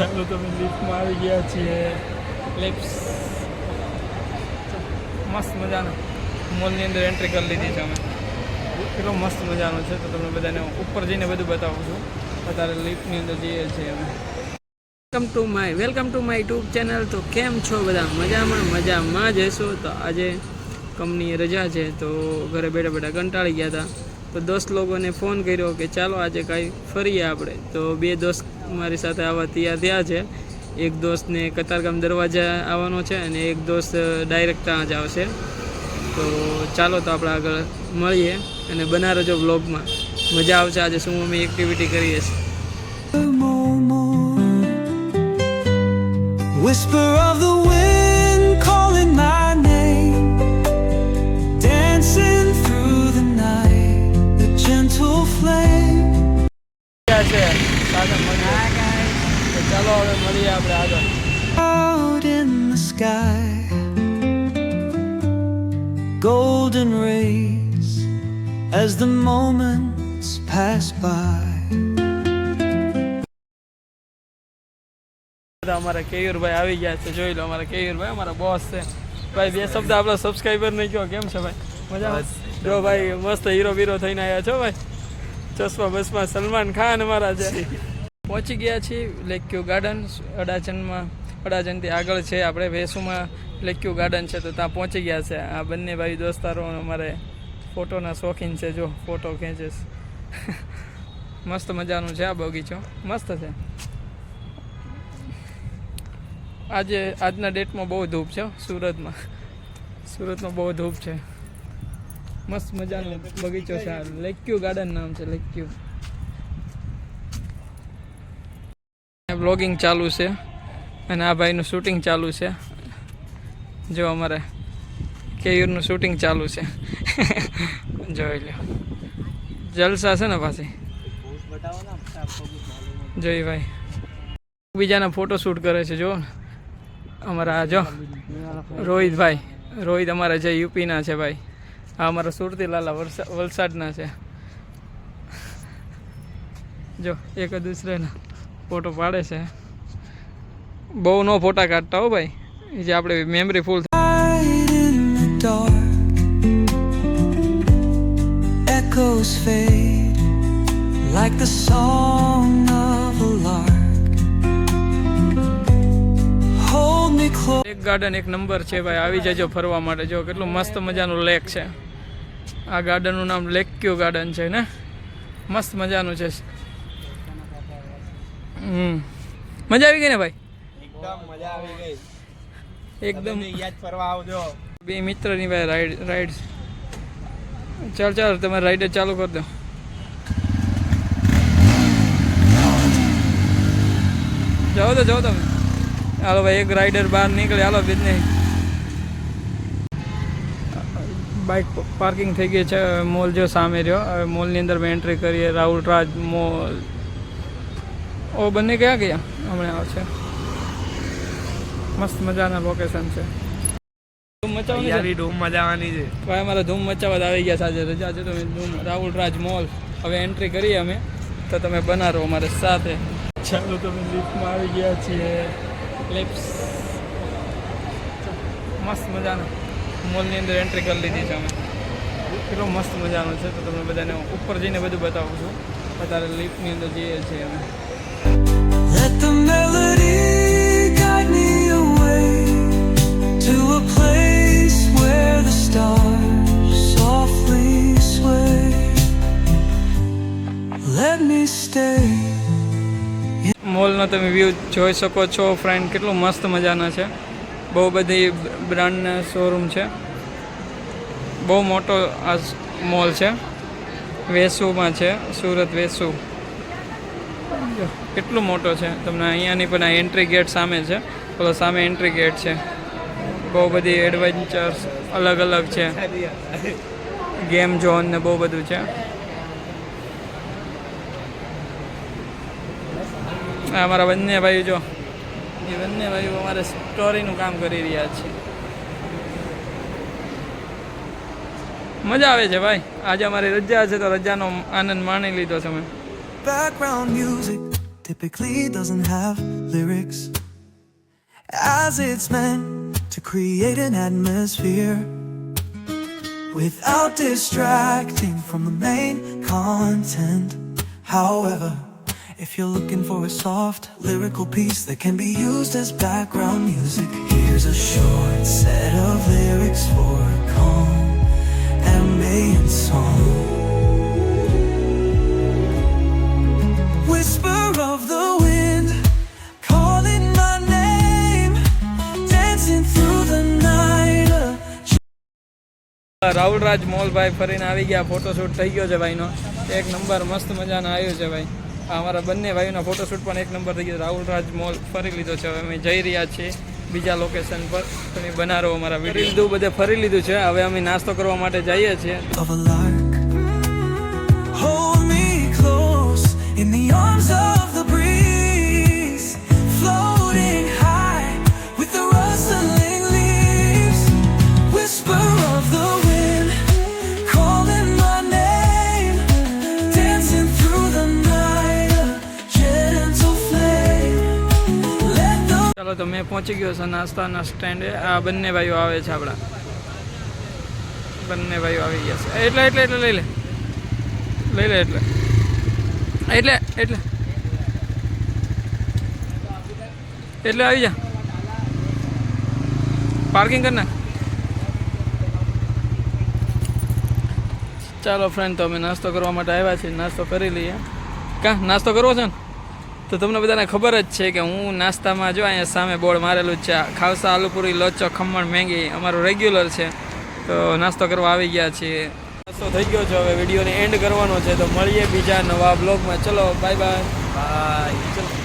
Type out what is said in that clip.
ચાલો તમે લિફ્ટમાં આવી ગયા છીએ. લિફ્ટ મસ્ત મજાનો. મોલની અંદર એન્ટ્રી કરી લીધી છે અમે. કેટલો મસ્ત મજાનો છે, તો તમને બધાને ઉપર જઈને બધું બતાવું છું. અત્યારે લિફ્ટની અંદર જઈએ છીએ અમે. Welcome to my welcome to my YouTube channel તો કેમ છો બધા? મજામાં મજામાં જ હશો? તો આજે કંપનીએ રજા છે, તો ઘરે બેઠા બેઠા કંટાળી ગયા હતા. તો દોસ્ત લોકોને ફોન કર્યો કે ચાલો આજે કાંઈ ફરીએ આપણે. તો બે દોસ્ત મારી સાથે આવવા તૈયાર થયા છે. એક દોસ્તને કતારગામ દરવાજા આવવાનો છે અને એક દોસ્ત ડાયરેક્ટ ત્યાં જ આવશે. તો ચાલો તો આપણે આગળ મળીએ અને બના રજો બ્લોગમાં મજા આવશે. આજે શું અમે એક્ટિવિટી કરીએ છીએ. Whisper of the wind મળીએ. ચાલો હવે મળીએ આપણે આગળ. Out in the sky, golden rays as the moments pass by. બધા અમારા કેયુરભાઈ આવી ગયા છે જોઈ લો અમારા કેયુરભાઈ અમારા બોસ છે. ભાઈ બે શબ્દ આપણા સબસ્ક્રાઈબર નહીં કહો કેમ છે ભાઈ? મજા જો ભાઈ મસ્ત હીરો બીરો થઈને આવ્યા છો ભાઈ? ચશ્મા બસમાં સલમાન ખાન અમારા છે. પહોંચી ગયા છીએ લેક્યુ ગાર્ડન અડાજણમાં, અડાજણથી આગળ છે આપણે વેસુમાં લેક્યુ ગાર્ડન છે તો ત્યાં પહોંચી ગયા છે. આ બંને ભાઈ દોસ્તારો, અમારે ફોટોના શોખીન છે. જો, ફોટો ખેંચે મસ્ત મજાનું છે આ બગીચો. મસ્ત છે. આજે, આજના ડેટમાં બહુ ધૂપ છે સુરતમાં. સુરતમાં બહુ ધૂપ છે. મસ્ત મજાનો બગીચો છે લેક્યુ ગાર્ડન નામ છે, લેક્યુ. બ્લોગિંગ ચાલુ છે અને આ ભાઈનું શૂટિંગ ચાલુ છે. જો અમારે કેયુરનું શૂટિંગ ચાલુ છે. જોઈ લો જલસા છે ને પાછી? જોઈ ભાઈ. બીજાના ફોટો શૂટ કરે છે જો અમારા જો રોહિતભાઈ રોહિત અમારા જે યુપીના છે ભાઈ. આ અમારા સુરતીલાલા વલસાડના છે. જો, એક દૂસરેના ફોટો પાડે છે. બહુ નો ફોટા કાઢતા હો ભાઈ. જે આપણે memory full echoes fade like the song of a lark. Hold me close. એક ગાર્ડન એક નંબર છે ભાઈ. આવી જજો ફરવા માટે. જો કેટલું મસ્ત મજાનું લેક છે. આ ગાર્ડનનું નામ લેક ક્યુ ગાર્ડન છે ને? મસ્ત મજાનું છે. મજા આવી ગઈ ને ભાઈ? એકદમ મજા આવી ગઈ. એકદમ. યાદ ફરવા આવજો. બે મિત્રની ભાઈ રાઈડ રાઈડ. ચાલ ચાલ તમે રાઈડ ચાલુ કરી દો. જાઓ તો જાઓ તમે. હાલો ભાઈ એક રાઈડર બહાર નીકળે. હાલો બિઝને બાઇક પાર્કિંગ થઈ ગઈ છે મોલ જો સામે રહ્યો. હવે મોલની અંદર મેં એન્ટ્રી કરીએ. રાહુલ રાજ મોલ. ઓ બંને ક્યાં ગયા હમણાં આવશે મસ્ત મજાના લોકેશન છે. ધૂમ મચાવવાની છે? ડૂમ મજા છે. ભાઈ અમારા ધૂમ મચાવવા આવી ગયા સાજે રજા છે તમે ધૂમ રાહુલ રાજ મોલ. હવે એન્ટ્રી કરીએ અમે. તો તમે બનારો અમારે સાથે. ચાલો તમે લિફ્ટમાં આવી ગયા છીએ. લિફ્ટ મસ્ત મજાના. મોલની અંદર એન્ટ્રી કરી લીધી છે અમે. કેટલો મસ્ત મજાનો છે. તો તમને બધાને ઉપર જઈને બધું બતાવું છું. અત્યારે લિફ્ટની અંદર જઈએ છીએ અમે. મોલનો તમે વ્યૂ જોઈ શકો છો ફ્રેન્ડ કેટલું મસ્ત મજાના છે. બહુ બધી બ્રાન્ડના શોરૂમ છે. બહુ મોટો આ મોલ છે. વેસુમાં છે, સુરત વેસુ. કેટલું મોટો છે? તમને અહીંયાની પણ આ એન્ટ્રી ગેટ સામે છે. પેલો સામે એન્ટ્રી ગેટ છે. બહુ બધી એડવેન્ચર્સ અલગ અલગ છે. ગેમ ઝોન ને બહુ બધું છે. અમારા બંને ભાઈ જો, એ બંને ભાઈઓ અમારે સ્ટોરીનું કામ કરી રહ્યા છે. મજા આવે છે ભાઈ. આજે અમારી રજા છે તો રજાનો આનંદ માણી લીધો છે અમે. Background music typically doesn't have lyrics, as it's meant to create an atmosphere without distracting from the main content. However, if you're looking for a soft lyrical piece that can be used as background music, here's a short set of lyrics for a calm ambient song. Rahul રાજ મોલભાઈ ફરીને આવી ગયા photoshoot થઈ ગયો છે ભાઈનો. એક number મસ્ત મજાનો આવ્યો છે ભાઈ. અમારા બંને ભાઈઓના ફોટોશૂટ પણ એક નંબર થઈ ગયો રાહુલ રાજ મોલ ફરી લીધો છે. હવે અમે જઈ રહ્યા છીએ બીજા લોકેશન પર. તમે બનારો અમારા વીડિયો લીધું બધે ફરી લીધું છે. હવે અમે નાસ્તો કરવા માટે જઈએ છીએ. Let તો મેં પહોંચી ગયો છે નાસ્તાના સ્ટેન્ડે. આ બંને ભાઈઓ આવે છે આપણા. બંને ભાઈઓ આવી ગયા છે. એટલે એટલે એટલે લઈ લે. લઈ લે, એટલે. એટલે એટલે. એટલે આવી જા. પાર્કિંગ કર નાખ ચાલો ફ્રેન્ડ તો અમે નાસ્તો કરવા માટે આવ્યા છીએ. નાસ્તો કરી લઈએ. કાં, નાસ્તો કરવો છે ને? તો તમને બધાને ખબર જ છે કે હું નાસ્તામાં જો અહીંયા સામે બોર્ડ મારેલું જ છે ખાવસા આલુપુરી લોચો ખમણ મેંગી અમારું રેગ્યુલર છે. તો નાસ્તો કરવા આવી ગયા છીએ. નાસ્તો થઈ ગયો છે, હવે વિડીયોને એન્ડ કરવાનો છે. તો મળીએ બીજા નવા બ્લોગમાં ચલો બાય બાય બાય ચલો